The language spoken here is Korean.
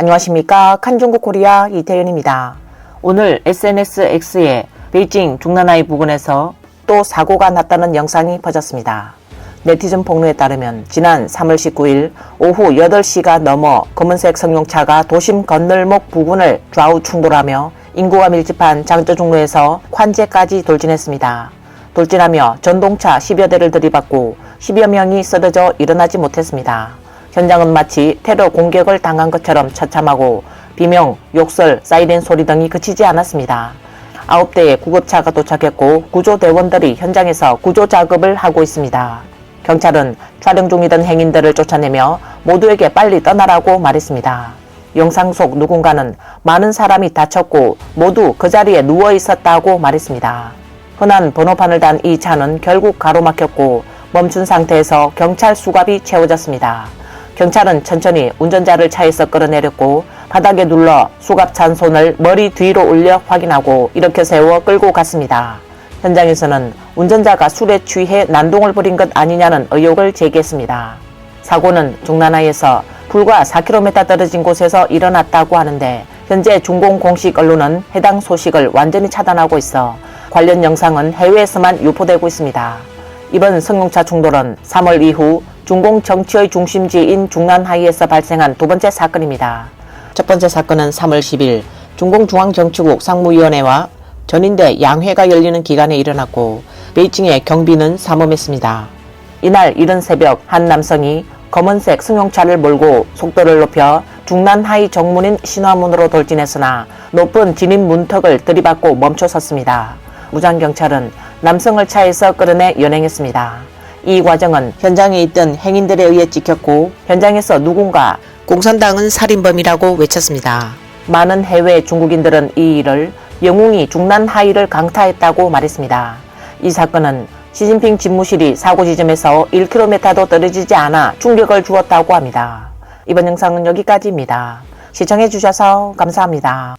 안녕하십니까. 칸중국 코리아 이태윤입니다. 오늘 SNS X에 베이징 중난하이 부근에서 또 사고가 났다는 영상이 퍼졌습니다. 네티즌 폭로에 따르면 지난 3월 19일 오후 8시가 넘어 검은색 승용차가 도심 건널목 부근을 좌우 충돌하며 인구가 밀집한 장저중로에서 관제까지 돌진했습니다. 돌진하며 전동차 10여 대를 들이받고 10여 명이 쓰러져 일어나지 못했습니다. 현장은 마치 테러 공격을 당한 것처럼 처참하고 비명, 욕설, 사이렌 소리 등이 그치지 않았습니다. 아홉 대의 구급차가 도착했고 구조대원들이 현장에서 구조 작업을 하고 있습니다. 경찰은 촬영 중이던 행인들을 쫓아내며 모두에게 빨리 떠나라고 말했습니다. 영상 속 누군가는 많은 사람이 다쳤고 모두 그 자리에 누워 있었다고 말했습니다. 흔한 번호판을 단 이 차는 결국 가로막혔고 멈춘 상태에서 경찰 수갑이 채워졌습니다. 경찰은 천천히 운전자를 차에서 끌어내렸고 바닥에 눌러 수갑 찬 손을 머리 뒤로 올려 확인하고 일으켜 세워 끌고 갔습니다. 현장에서는 운전자가 술에 취해 난동을 부린 것 아니냐는 의혹을 제기했습니다. 사고는 중난하에서 불과 4km 떨어진 곳에서 일어났다고 하는데 현재 중공 공식 언론은 해당 소식을 완전히 차단하고 있어 관련 영상은 해외에서만 유포되고 있습니다. 이번 승용차 충돌은 3월 이후 중공 정치의 중심지인 중난하이에서 발생한 두 번째 사건입니다. 첫 번째 사건은 3월 10일 중공중앙정치국 상무위원회와 전인대 양회가 열리는 기간에 일어났고 베이징의 경비는 삼엄했습니다. 이날 이른 새벽 한 남성이 검은색 승용차를 몰고 속도를 높여 중난하이 정문인 신화문으로 돌진했으나 높은 진입 문턱을 들이받고 멈춰섰습니다. 무장경찰은 남성을 차에서 끌어내 연행했습니다. 이 과정은 현장에 있던 행인들에 의해 찍혔고 현장에서 누군가 공산당은 살인범이라고 외쳤습니다. 많은 해외 중국인들은 이 일을 영웅이 중난 하이를 강타했다고 말했습니다. 이 사건은 시진핑 집무실이 사고 지점에서 1km도 떨어지지 않아 충격을 주었다고 합니다. 이번 영상은 여기까지입니다. 시청해주셔서 감사합니다.